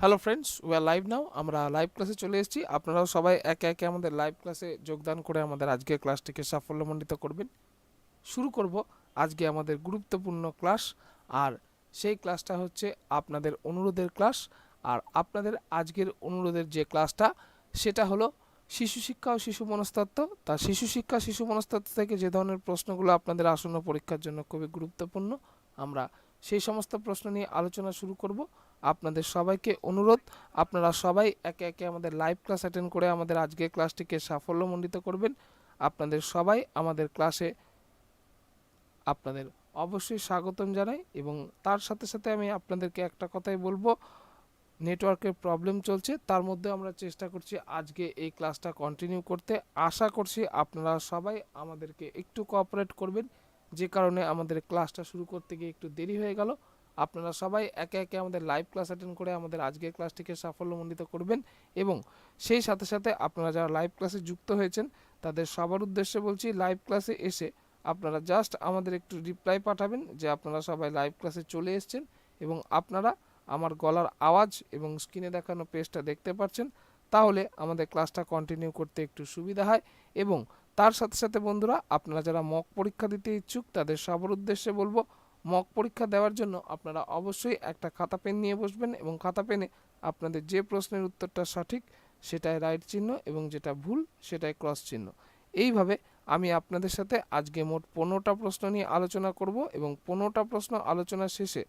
Hello friends we are live now আমরা live ক্লাসে চলে এসেছি। আপনারাও সবাই একে একে আমাদের লাইভ ক্লাসে যোগদান করে আমাদের আজকের ক্লাসটিকে সাফল্যমণ্ডিত করবেন। শুরু করব আজকে আমাদের গুরুত্বপূর্ণ ক্লাস আর সেই ক্লাসটা হচ্ছে আপনাদের অনুরোধের ক্লাস আর আপনাদের আজকের অনুরোধের যে ক্লাসটা সেটা হলো শিশু শিক্ষা ও শিশু মনস্তত্ত্ব। তা শিশু শিক্ষা, শিশু মনস্তত্ত্ব থেকে যে ধরনের প্রশ্নগুলো আপনাদের আসন্ন পরীক্ষার জন্য খুবই গুরুত্বপূর্ণ, আমরা সেই সমস্ত প্রশ্ন নিয়ে আলোচনা শুরু করব। আপনাদের সবাইকে অনুরোধ। আপনারা সবাই একে একে আমাদের লাইভ ক্লাস অ্যাটেন্ড করে আমাদের আজকের ক্লাসটিকে সাফল্যমণ্ডিত করবেন। আপনাদের সবাই আমাদের ক্লাসে আপনাদের অবশ্যই স্বাগতম জানাই এবং তার সাথে সাথে আমি আপনাদেরকে একটা কথাই বলব। নেটওয়ার্কের প্রবলেম চলছে, তার মধ্যে আমরা চেষ্টা করছি আজকে এই ক্লাসটা কন্টিনিউ করতে। আশা করছি আপনারা সবাই আমাদেরকে একটু কোঅপারেট করবেন। যে কারণে আমাদের ক্লাসটা শুরু করতে গিয়ে একটু দেরি হয়ে গেল। আপনারা সবাই একে একে আমাদের লাইভ ক্লাস অ্যাটেন্ড করে আমাদের আজকের ক্লাসটিকে সাফল্যমণ্ডিত করবেন এবং সেই সাথে সাথে আপনারা যারা লাইভ ক্লাসে যুক্ত হয়েছেন, তাদের সবার উদ্দেশ্যে বলছি লাইভ ক্লাসে এসে আপনারা জাস্ট আমাদের একটু রিপ্লাই পাঠাবেন যে আপনারা সবাই লাইভ ক্লাসে চলে এসেছেন এবং আপনারা আমার গলার আওয়াজ এবং স্ক্রিনে দেখানো পেজটা দেখতে পাচ্ছেন। তাহলে আমাদের ক্লাসটা কন্টিনিউ করতে একটু সুবিধা হয় এবং তার সাথে সাথে বন্ধুরা, আপনারা যারা মক পরীক্ষা দিতে ইচ্ছুক, তাদের সবার উদ্দেশ্যে বলব মক পরীক্ষা দেওয়ার জন্য আপনারা অবশ্যই একটা খাতা পেন নিয়ে বসবেন এবং খাতা পেনে আপনাদের যে প্রশ্নের উত্তরটা সঠিক সেটাই রাইট চিহ্ন এবং যেটা ভুল সেটাই ক্রস চিহ্ন। এইভাবে আমি আপনাদের সাথে আজকে মোট পনেরোটা প্রশ্ন নিয়ে আলোচনা করব এবং পনেরোটা প্রশ্ন আলোচনা শেষে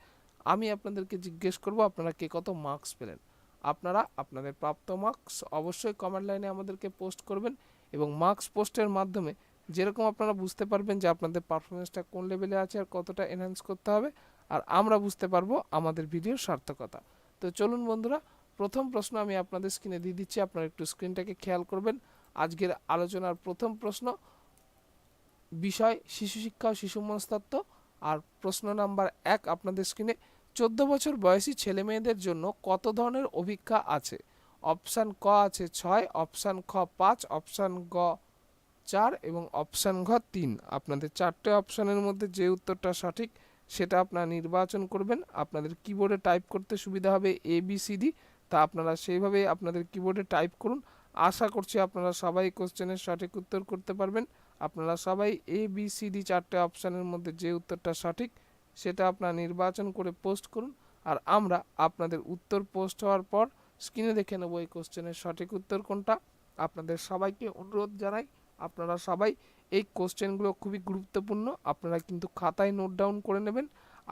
আমি আপনাদেরকে জিজ্ঞেস করব আপনারা কে কত মার্কস পেলেন। আপনারা আপনাদের প্রাপ্ত মার্কস অবশ্যই কমেন্ট লাইনে আমাদেরকে পোস্ট করবেন এবং মার্কস পোস্টের মাধ্যমে যেরকম আপনারা বুঝতে পারবেন যে আপনাদের পারফরমেন্সটা কোন লেভেলে আছে আর কতটা এনহ্যান্স করতে হবে, আর আমরা বুঝতে পারব আমাদের ভিডিওর সার্থকতা। তো চলুন বন্ধুরা, প্রথম প্রশ্ন আমি আপনাদের স্ক্রিনে দিয়ে দিচ্ছি, আপনারা একটু স্ক্রিনটাকে খেয়াল করবেন। আজকের আলোচনার প্রথম প্রশ্ন, বিষয় শিশু শিক্ষা ও শিশু মনস্তত্ত্ব, আর প্রশ্ন নাম্বার এক আপনাদের স্ক্রিনে চোদ্দ বছর বয়সী ছেলে মেয়েদের জন্য কত ধরনের অভিজ্ঞা আছে? অপশান ক আছে ছয় অপশান খ পাঁচ অপশান গ চার এবং অপশান ঘ তিন। আপনাদের চারটে অপশানের মধ্যে যে উত্তরটা সঠিক, সেটা আপনারা নির্বাচন করবেন। আপনাদের কিবোর্ডে টাইপ করতে সুবিধা হবে এ বি তা আপনারা সেইভাবে আপনাদের কিবোর্ডে টাইপ করুন। আশা করছি আপনারা সবাই কোশ্চেনের সঠিক উত্তর করতে পারবেন। আপনারা সবাই এ বি সি ডি চারটে অপশানের মধ্যে যে উত্তরটা সঠিক, সেটা আপনারা নির্বাচন করে পোস্ট করুন। আর আমরা আপনাদের উত্তর পোস্ট হওয়ার পর স্ক্রিনে দেখে নেব এই কোশ্চেনের সঠিক উত্তর কোনটা। আপনাদের সবাইকে অনুরোধ জানাই। আপনারা সবাই এই কোশ্চেনগুলো খুবই গুরুত্বপূর্ণ। আপনারা কিন্তু খাতায় নোট ডাউন করে নেবেন।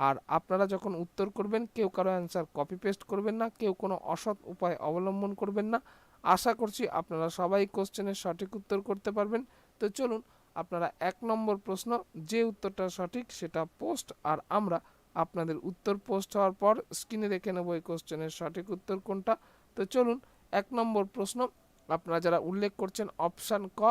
আর আপনারা যখন উত্তর করবেন, কেউ কারও অ্যান্সার কপি পেস্ট করবেন না, কেউ কোনো অসৎ উপায় অবলম্বন করবেন না। আশা করছি আপনারা সবাই কোশ্চেনের সঠিক উত্তর করতে পারবেন। তো চলুন, আপনারা এক নম্বর প্রশ্ন, যে উত্তরটা সঠিক সেটা পোস্ট আর আমরা আপনাদের উত্তর পোস্ট হওয়ার পর স্ক্রিনে দেখে নেব এই কোশ্চেনের সঠিক উত্তর কোনটা। তো চলুন, এক নম্বর প্রশ্ন, আপনারা যারা উল্লেখ করছেন অপশান ক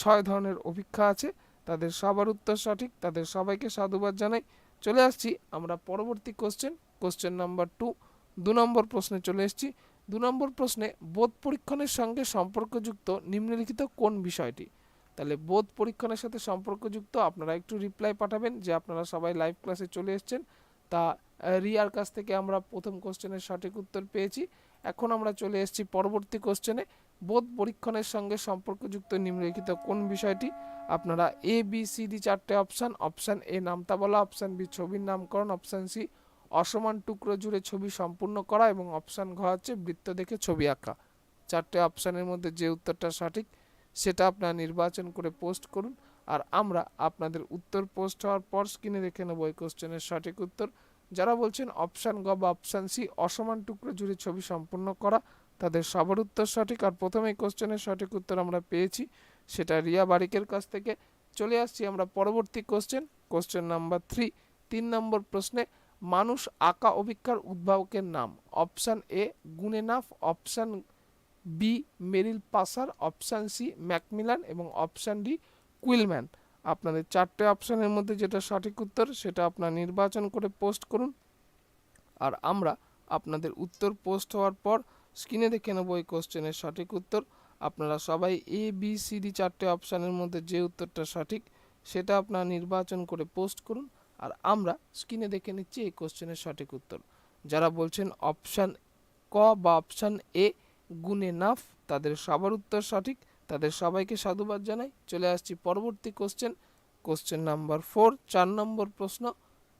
ছয় ধরনের অভিক্ষা আছে। তাদের সবার উত্তর সঠিক, তাদের সবাইকে সাধুবাদ জানাই। চলে আসছি আমরা পরবর্তী কোশ্চেন কোশ্চেন নাম্বার টু দু নম্বর প্রশ্নে চলে এসেছি। দু নম্বর প্রশ্নে বোধ পরীক্ষণের সঙ্গে সম্পর্কযুক্ত নিম্নলিখিত কোন বিষয়টি? তাহলে বোধ পরীক্ষণের সাথে সম্পর্কযুক্ত আপনারা একটু রিপ্লাই পাঠাবেন যে আপনারা সবাই লাইভ ক্লাসে চলে এসেছেন। তা রিয়ার কাছ থেকে আমরা প্রথম কোশ্চেনের সঠিক উত্তর পেয়েছি। এখন আমরা চলে এসেছি পরবর্তী কোশ্চেনে বোধ পরীক্ষণের সঙ্গে সম্পর্কযুক্ত নিম্নলিখিত কোন বিষয়টি? আপনারা এ বি সি ডি চারটে অপশান অপশান এ নামতা বলা অপশান বি ছবির নামকরণ অপশান সি অসমান টুকরো জুড়ে ছবি সম্পূর্ণ করা এবং অপশান ঘ হচ্ছে বৃত্ত দেখে ছবি আঁকা। চারটে অপশানের মধ্যে যে উত্তরটা সঠিক, সেটা আপনারা নির্বাচন করে পোস্ট করুন। আর আমরা আপনাদের উত্তর পোস্ট হওয়ার পর স্ক্রিনে রেখে নেব এই কোশ্চেনের সঠিক উত্তর। যারা বলছেন অপশান গ বা অপশান সি অসমান টুকরো জুড়ে ছবি সম্পূর্ণ করা তাদের সবার উত্তর সঠিক আর প্রথমে কোশ্চেনের সঠিক উত্তর আমরা পেয়েছি। সেটা রিয়া বারিকের কাছ থেকে। চলে আসছি আমরা পরবর্তী কোশ্চেন। Question number three. তিন নম্বর প্রশ্নে, মানুষ আঁকা অভিজ্ঞার উদ্ভাবকের নাম? অপশান এ, গুনেনাফ। অপশান বি, মেরিল পাসার। অপশান সি, ম্যাকমিলান এবং অপশান ডি, কুইলম্যান। আপনাদের চারটে অপশানের মধ্যে যেটা সঠিক উত্তর, সেটা আপনার নির্বাচন করে পোস্ট করুন। আর আমরা আপনাদের উত্তর পোস্ট হওয়ার পর স্ক্রিনে দেখে নেব এই কোশ্চেনের সঠিক উত্তর। আপনারা সবাই এ বি সি ডি চারটে অপশানের মধ্যে যে উত্তরটা সঠিক, সেটা আপনারা নির্বাচন করে পোস্ট করুন আর আমরা স্ক্রিনে দেখে নিচ্ছি এই কোশ্চেনের সঠিক উত্তর। যারা বলছেন অপশান ক বা অপশান এ গুণে নাফ তাদের সবার উত্তর সঠিক। তাদের সবাইকে সাধুবাদ জানাই। চলে আসছি পরবর্তী কোশ্চেন। কোশ্চেন নাম্বার ফোর, চার নম্বর প্রশ্ন,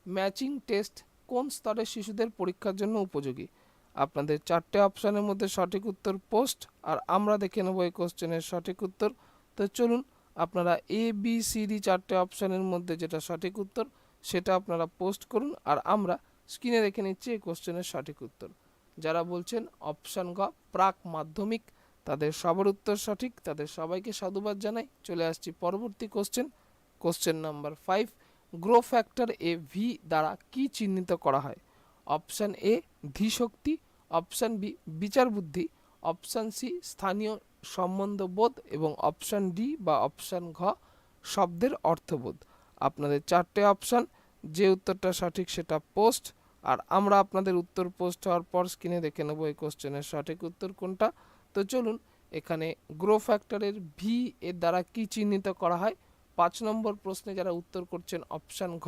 ম্যাচিং টেস্ট কোন স্তরের শিশুদের পরীক্ষার জন্য উপযোগী? আপনাদের চারটে অপশানের মধ্যে সঠিক উত্তর পোস্ট আর আমরা দেখে নেব এই কোশ্চেনের সঠিক উত্তর। তো চলুন, আপনারা এ বি সি ডি চারটে অপশানের মধ্যে যেটা সঠিক উত্তর, সেটা আপনারা পোস্ট করুন, আর আমরা স্ক্রিনে রেখে নিচ্ছি এই কোশ্চেনের সঠিক উত্তর। যারা বলছেন অপশান গ, প্রাক মাধ্যমিক, তাদের সবার উত্তর সঠিক, তাদের সবাইকে সাধুবাদ জানাই। চলে আসছি পরবর্তী কোশ্চেন কোশ্চেন নাম্বার ফাইভ গ্রো ফ্যাক্টর এ ভি দ্বারা কি চিহ্নিত করা হয়? অপশান এ ধীশক্তি অপশান বি, বিচার বুদ্ধি। অপশান সি, স্থানীয় সম্বন্ধবোধ এবং অপশান ডি বা অপশান ঘ, শব্দের অর্থবোধ। আপনাদের চারটে অপশান, যে উত্তরটা সঠিক সেটা পোস্ট। আর আমরা আপনাদের উত্তর পোস্ট হওয়ার পর স্ক্রিনে দেখে নেব এই কোশ্চেনের সঠিক উত্তর কোনটা। তো চলুন, এখানে গ্রো ফ্যাক্টরের ভি এর দ্বারা কি চিহ্নিত করা হয়? পাঁচ নম্বর প্রশ্নে যারা উত্তর করছেন, অপশান ঘ,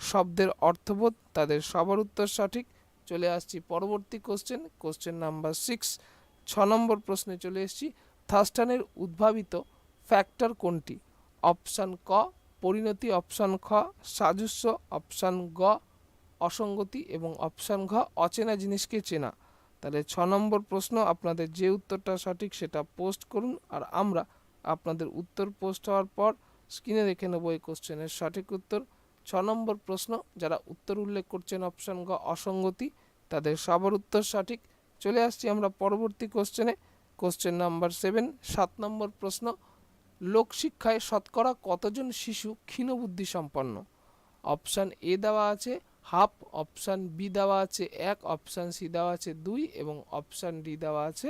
শব্দের অর্থবোধ, তাদের সবার উত্তর সঠিক। চলে আসছি পরবর্তী কোশ্চেন কোশ্চেন নাম্বার সিক্স ছ নম্বর প্রশ্নে চলে এসেছি। থাস্টানের উদ্ভাবিত ফ্যাক্টর কোনটি? অপশান ক, পরিণতি অপশান খ, সাজস্য অপশান গ, অসঙ্গতি এবং অপশান ঘ, অচেনা জিনিসকে চেনা। তাহলে ছ নম্বর প্রশ্ন, আপনাদের যে উত্তরটা সঠিক সেটা পোস্ট করুন আর আমরা আপনাদের উত্তর পোস্ট হওয়ার পর স্ক্রিনে রেখে নেব এই কোশ্চেনের সঠিক উত্তর। ছ নম্বর প্রশ্ন, যারা উত্তর উল্লেখ করছেন অপশান গ অসঙ্গতি তাদের সবার উত্তর সঠিক। চলে আসছি আমরা পরবর্তী কোশ্চেনে কোশ্চেন নাম্বার সেভেন সাত নম্বর প্রশ্ন। লোকশিক্ষায় শতকরা কতজন শিশু ক্ষীণবুদ্ধি সম্পন্ন? অপশান এ দেওয়া আছে হাফ অপশান বি দেওয়া আছে, এক। অপশান সি দেওয়া আছে, দুই। এবং অপশান ডি দেওয়া আছে,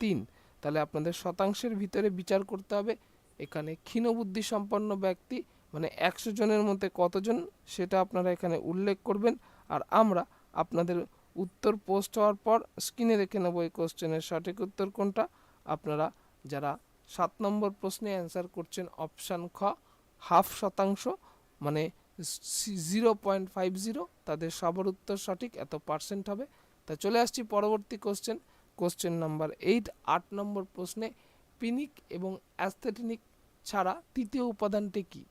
তিন। তাহলে আপনাদের শতাংশের ভিতরে বিচার করতে হবে। এখানে ক্ষীণবুদ্ধি সম্পন্ন ব্যক্তি মানে একশো জনের মধ্যে কতজন, সেটা আপনারা এখানে উল্লেখ করবেন। আর আমরা আপনাদের উত্তর পোস্ট হওয়ার পর স্ক্রিনে রেখে নেব এই কোশ্চেনের সঠিক উত্তর কোনটা। আপনারা যারা সাত নম্বর প্রশ্নে অ্যান্সার করছেন, অপশান খ, হাফ শতাংশ মানে জিরো পয়েন্ট ফাইভ জিরো, তাদের সবার উত্তর সঠিক, এত পার্সেন্ট হবে। তা চলে আসছি পরবর্তী কোশ্চেন। কোশ্চেন নাম্বার এইট, আট নম্বর প্রশ্নে পিনিক এবং অ্যাস্থেটিনিক ছাড়া তৃতীয় উপাদানটি কি?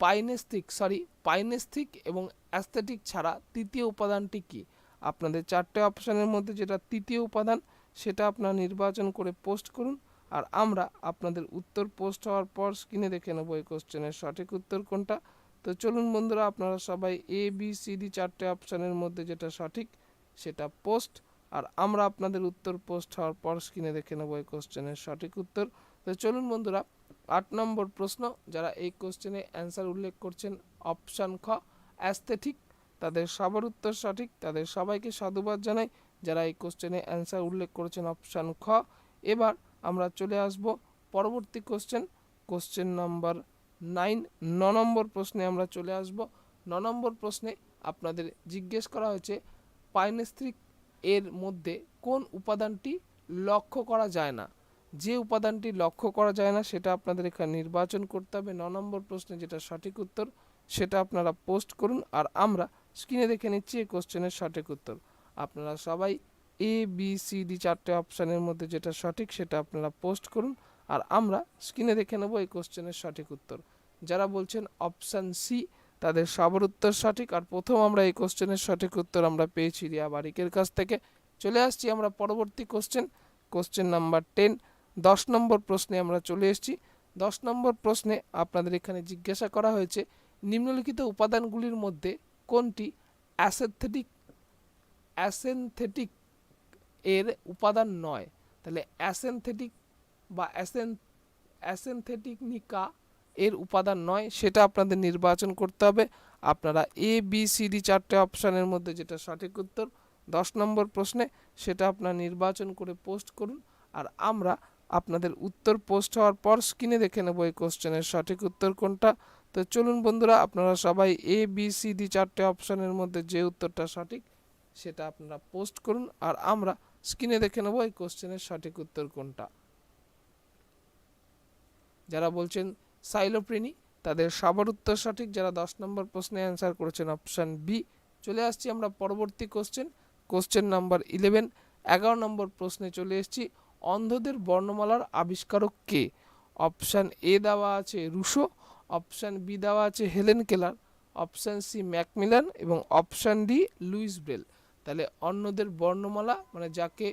পাইনেস্থিক সরি পাইনেস্থিক এবং অ্যাস্থেটিক ছাড়া তৃতীয় উপাদানটি কি? আপনাদের চারটে অপশানের মধ্যে যেটা তৃতীয় উপাদান, সেটা আপনারা নির্বাচন করে পোস্ট করুন। আর আমরা আপনাদের উত্তর পোস্ট হওয়ার পর স্ক্রিনে দেখে নেব এই কোশ্চেনের সঠিক উত্তর কোনটা। তো চলুন বন্ধুরা, আপনারা সবাই এ বি সি ডি চারটে অপশানের মধ্যে যেটা সঠিক, সেটা পোস্ট। আর আমরা আপনাদের উত্তর পোস্ট হওয়ার পর স্ক্রিনে দেখে নেব এই কোশ্চেনের সঠিক উত্তর। তো চলুন বন্ধুরা, আট নম্বর প্রশ্ন, যারা এই কোশ্চেনে অ্যান্সার উল্লেখ করছেন, অপশান খ, অ্যাস্থেটিক তাদের সবার উত্তর সঠিক। তাদের সবাইকে সাধুবাদ জানাই। যারা এই কোশ্চেনে অ্যান্সার উল্লেখ করেছেন অপশান খ। এবার আমরা চলে আসব পরবর্তী কোশ্চেন কোশ্চেন নাম্বার নাইন ন নম্বর প্রশ্নে আমরা চলে আসব। ন নম্বর প্রশ্নে আপনাদের জিজ্ঞেস করা হয়েছে পাইনেস্ট্রিক এর মধ্যে কোন উপাদানটি লক্ষ্য করা যায় না? যে উপাদানটি লক্ষ্য করা যায় না, সেটা আপনাদের এখানে নির্বাচন করতে হবে। ন নম্বর প্রশ্নে যেটা সঠিক উত্তর, সেটা আপনারা পোস্ট করুন। আর আমরা স্ক্রিনে দেখে নিচ্ছি এই কোশ্চেনের সঠিক উত্তর। আপনারা সবাই এ বি সি ডি চারটে অপশানের মধ্যে যেটা সঠিক সেটা আপনারা পোস্ট করুন আর আমরা স্ক্রিনে দেখে নেব এই কোশ্চেনের সঠিক উত্তর। যারা বলছেন অপশান সি তাদের সবার উত্তর সঠিক আর প্রথম আমরা এই কোশ্চেনের সঠিক উত্তর আমরা পেয়েছি রিয়া বারিকের কাছ থেকে। চলে আসছি আমরা পরবর্তী কোশ্চেন কোশ্চেন নাম্বার টেন। দশ নম্বর প্রশ্নে আমরা চলে এসেছি। দশ নম্বর প্রশ্নে আপনাদের এখানে জিজ্ঞাসা করা হয়েছে, নিম্নলিখিত উপাদানগুলির মধ্যে কোনটি? অ্যাসেথেটিক অ্যাসেনথেটিক এর উপাদান নয়। তাহলে অ্যাসেনথেটিক বা অ্যাসেন, অ্যাসেনথেটিকনিকা এর উপাদান নয়, সেটা আপনাদের নির্বাচন করতে হবে। আপনারা এ বি সি ডি চারটে অপশানের মধ্যে যেটা সঠিক উত্তর, দশ নম্বর প্রশ্নে সেটা আপনার নির্বাচন করে পোস্ট করুন। আর আমরা আপনাদের উত্তর পোস্ট হওয়ার পর স্ক্রিনে দেখে নেব এই কোশ্চেনের সঠিক উত্তর কোনটা। তো চলুন বন্ধুরা, আপনারা সবাই এ বি সি ডি চারটে অপশানের মধ্যে যে উত্তরটা সঠিক সেটা আপনারা পোস্ট করুন আর আমরা স্ক্রিনে দেখে নেব এই কোশ্চেনের সঠিক উত্তর কোনটা। যারা বলছেন সাইলোপ্রিনি, তাদের সবার উত্তর সঠিক। যারা দশ নম্বর প্রশ্নে অ্যান্সার করেছেন অপশান বি চলে আসছি আমরা পরবর্তী কোশ্চেন কোশ্চেন নাম্বার ইলেভেন এগারো নম্বর প্রশ্নে চলে এসেছি, অন্ধদের বর্ণমালার আবিষ্কারক কে? অপশান এ দেওয়া আছে রুশো অপশান বি দেওয়া আছে Helen Keller, option C McMillan এবং অপশান ডি লুইস ব্রেল। তাহলে অন্যদের বর্ণমালা মানে যাকে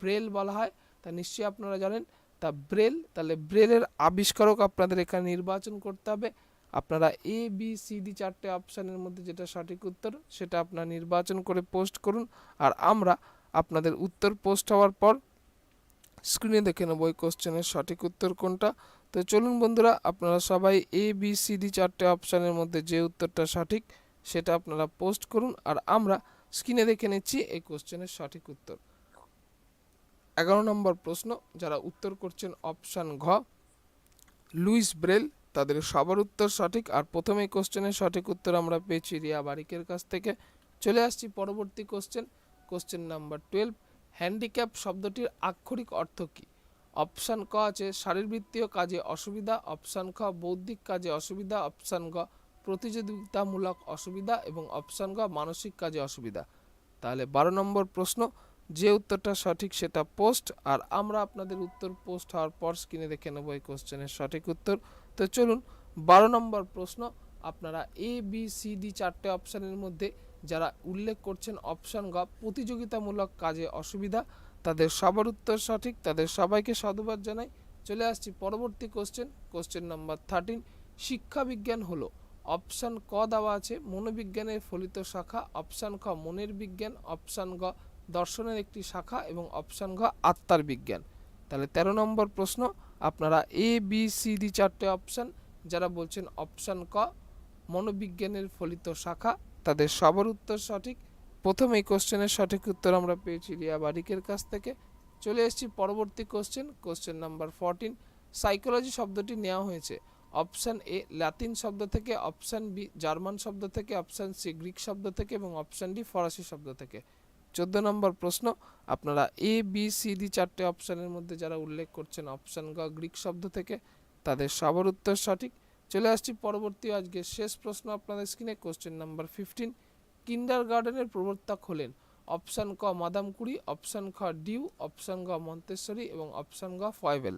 ব্রেল বলা হয়, তা নিশ্চয়ই আপনারা জানেন, তা ব্রেল, তাহলে ব্রেলের আবিষ্কারক আপনাদের এখানে নির্বাচন করতে হবে। আপনারা এ, বি, সি, ডি চারটে অপশানের মধ্যে যেটা সঠিক উত্তর, সেটা আপনারা নির্বাচন করে পোস্ট করুন। আর আমরা আপনাদের উত্তর পোস্ট হওয়ার পর স্ক্রিনে দেখে নেব ওই কোশ্চেনের সঠিক উত্তর কোনটা। তো চলুন বন্ধুরা, আপনারা সবাই এ বি সি ডি চারটে অপশানের মধ্যে যে উত্তরটা সঠিক সেটা আপনারা পোস্ট করুন আর আমরা স্ক্রিনে দেখে নিচ্ছি এই কোশ্চেনের সঠিক উত্তর। এগারো নম্বর প্রশ্ন, যারা উত্তর করছেন অপশান ঘ লুইস ব্রেল তাদের সবার উত্তর সঠিক আর প্রথমে কোশ্চেনের সঠিক উত্তর আমরা পেয়েছি রিয়া বারিকের কাছ থেকে। চলে আসছি পরবর্তী question question number twelve handicap শব্দটির আক্ষরিক অর্থ কী? অপশান ক আছে, শারীরবৃত্তীয় কাজে অসুবিধা, অপশান খ, বৌদ্ধিক কাজে অসুবিধা, অপশান গ, প্রতিযোগিতামূলক অসুবিধা এবং অপশান গ, মানসিক কাজে অসুবিধা। তাহলে বারো নম্বর প্রশ্ন, যে উত্তরটা সঠিক সেটা পোস্ট, আর আমরা আপনাদের উত্তর পোস্ট হওয়ার পর স্ক্রিনে দেখে নেব এই কোশ্চেনের সঠিক উত্তর। তো চলুন, বারো নম্বর প্রশ্ন, আপনারা এ বি সি ডি চারটে অপশানের মধ্যে যারা উল্লেখ করছেন অপশান গ, প্রতিযোগিতামূলক কাজে অসুবিধা তাদের সবার উত্তর সঠিক, তাদের সবাইকে সাধুবাদ জানাই। চলে আসছি পরবর্তী কোশ্চেন কোশ্চেন নাম্বার থার্টিন শিক্ষা বিজ্ঞান হলো অপশান ক দেওয়া আছে, মনোবিজ্ঞানের ফলিত শাখা অপশান খ মনের বিজ্ঞান অপশান গ দর্শনের একটি শাখা এবং অপশান ঘ আত্মার বিজ্ঞান। তাহলে তেরো নম্বর প্রশ্ন, আপনারা এ বি সি ডি চারটে অপশান যারা বলছেন অপশান ক মনোবিজ্ঞানের ফলিত শাখা, তাদের সবার উত্তর সঠিক প্রথম এই কোশ্চেনের সঠিক উত্তর আমরা পেয়েছি রিয়া বারিকের কাছ থেকে। চলে এসেছি পরবর্তী question question number fourteen psychology শব্দটি নেওয়া হয়েছে। অপশান এ ল্যাতিন শব্দ থেকে অপশান বি জার্মান শব্দ থেকে অপশান সি গ্রিক শব্দ থেকে এবং অপশান ডি ফরাসি শব্দ থেকে। চোদ্দ নম্বর প্রশ্ন, আপনারা এ বি সি ডি চারটে অপশানের মধ্যে যারা উল্লেখ করছেন অপশান গ গ্রিক শব্দ থেকে, তাদের সবার উত্তর সঠিক। চলে আসছি পরবর্তী আজকে শেষ প্রশ্ন আপনাদের স্ক্রিনে কোশ্চেন নাম্বার ফিফটিন কিন্ডার গার্ডেনের প্রবর্তক হলেন। অপশান ক মাদাম কুড়ি অপশান খ ডিউ, অপশান গ মন্তেশ্বরী এবং অপশান গ ফয়বেল।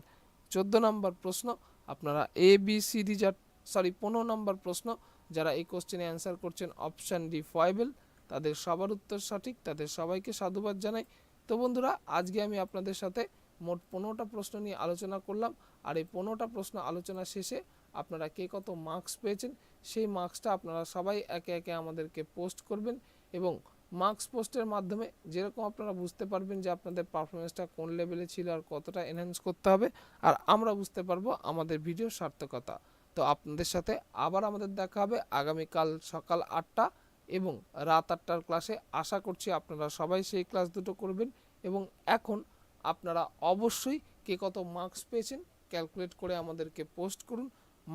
চোদ্দ নম্বর প্রশ্ন, আপনারা এ বি সি ডি যা সরি পনেরো নম্বর প্রশ্ন, যারা এই কোশ্চেনে অ্যান্সার করছেন অপশান ডি ফয়বেল, তাদের সবার উত্তর সঠিক, তাদের সবাইকে সাধুবাদ জানাই। তো বন্ধুরা, আজকে আমি আপনাদের সাথে মোট পনেরোটা প্রশ্ন নিয়ে আলোচনা করলাম। আর এই পনেরোটা প্রশ্ন আলোচনা শেষে আপনারা কে কত মার্কস পেয়েছেন সেই মার্কসটা আপনারা সবাই একে একে আমাদেরকে পোস্ট করবেন এবং মার্কস পোস্টের মাধ্যমে যেরকম আপনারা বুঝতে পারবেন যে আপনাদের পারফরমেন্সটা কোন লেভেলে ছিল আর কতটা এনহ্যান্স করতে হবে আর আমরা বুঝতে পারব আমাদের ভিডিওর সার্থকতা। তো আপনাদের সাথে আবার আমাদের দেখা হবে আগামীকাল সকাল আটটা এবং রাত আটটার ক্লাসে আশা করছি আপনারা সবাই সেই ক্লাস দুটো করবেন এবং এখন আপনারা অবশ্যই কে কত মার্কস পেয়েছেন ক্যালকুলেট করে আমাদেরকে পোস্ট করুন।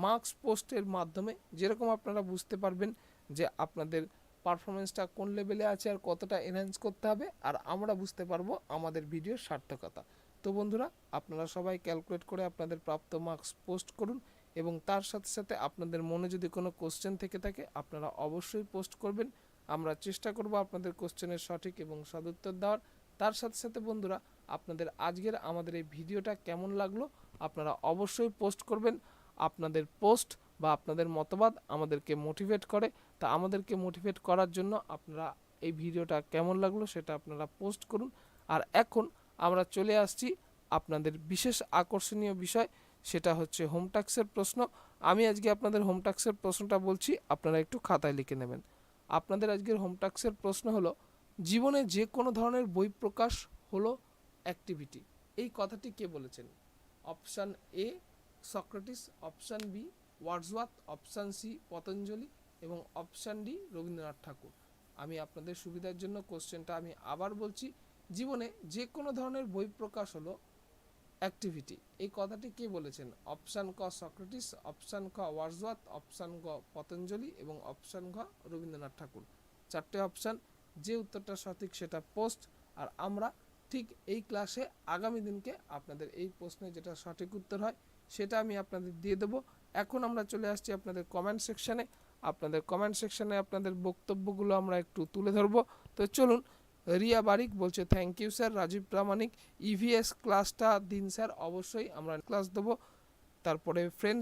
মার্কস পোস্টের মাধ্যমে যেরকম আপনারা বুঝতে পারবেন যে আপনাদের পারফরমেন্সটা কোন লেভেলে আছে আর কতটা এনহ্যান্স করতে হবে আর আমরা বুঝতে পারব আমাদের ভিডিওর সার্থকতা। তো বন্ধুরা, আপনারা সবাই ক্যালকুলেট করে আপনাদের প্রাপ্ত মার্কস পোস্ট করুন এবং তার সাথে সাথে আপনাদের মনে যদি কোনো কোশ্চেন থেকে থাকে, আপনারা অবশ্যই পোস্ট করবেন। আমরা চেষ্টা করব আপনাদের কোশ্চেনের সঠিক এবং সদুত্তর দেওয়ার। তার সাথে সাথে বন্ধুরা, আপনাদের আজকের আমাদের এই ভিডিওটা কেমন লাগল, আপনারা অবশ্যই পোস্ট করবেন। আপনাদের পোস্ট বা আপনাদের মতবাদ আমাদেরকে মোটিভেট করে। তা আমাদেরকে মোটিভেট করার জন্য আপনারা এই ভিডিওটা কেমন লাগল সেটা আপনারা পোস্ট করুন। আর এখন আমরা চলে আসছি আপনাদের বিশেষ আকর্ষণীয় বিষয়, সেটা হচ্ছে হোম ট্যাক্সের প্রশ্ন। আমি আজকে আপনাদের হোম প্রশ্নটা বলছি, আপনারা একটু খাতায় লিখে নেবেন। আপনাদের আজকের হোম প্রশ্ন হলো, জীবনে যে কোনো ধরনের বই প্রকাশ হলো অ্যাক্টিভিটি এই কথাটি কে বলেছেন? Option A Socrates, option B Wordsworth, option C Patanjali এবং অপশান ডি রবীন্দ্রনাথ ঠাকুর। আমি আপনাদের সুবিধার জন্য কোশ্চেনটা আমি আবার বলছি, জীবনে যে কোনো ধরনের বই প্রকাশ হলো অ্যাক্টিভিটি। এই কথাটি কে বলেছেন? অপশান ক সক্রেটিস, অপশান খ ওয়ার্ডসওয়ার্থ, অপশান গ পতঞ্জলি এবং অপশান ঘ রবীন্দ্রনাথ ঠাকুর। চারটে অপশান, যে উত্তরটা সঠিক সেটা পোস্ট, আর আমরা ঠিক এই ক্লাসে আগামী দিনকে আপনাদের এই প্রশ্নে যেটা সঠিক উত্তর হয় সেটা আমি আপনাদের দিয়ে দেবো। এখন আমরা চলে আসছি আপনাদের কমেন্ট সেকশানে আপনাদের কমেন্ট সেকশানে আপনাদের বক্তব্যগুলো আমরা একটু তুলে ধরবো। তো চলুন, রিয়া বারিক বলছে thank you sir Rajiv Pramanik EVS ক্লাসটা দিন স্যার অবশ্যই আমরা ক্লাস দেবো। তারপরে ফ্রেন্ড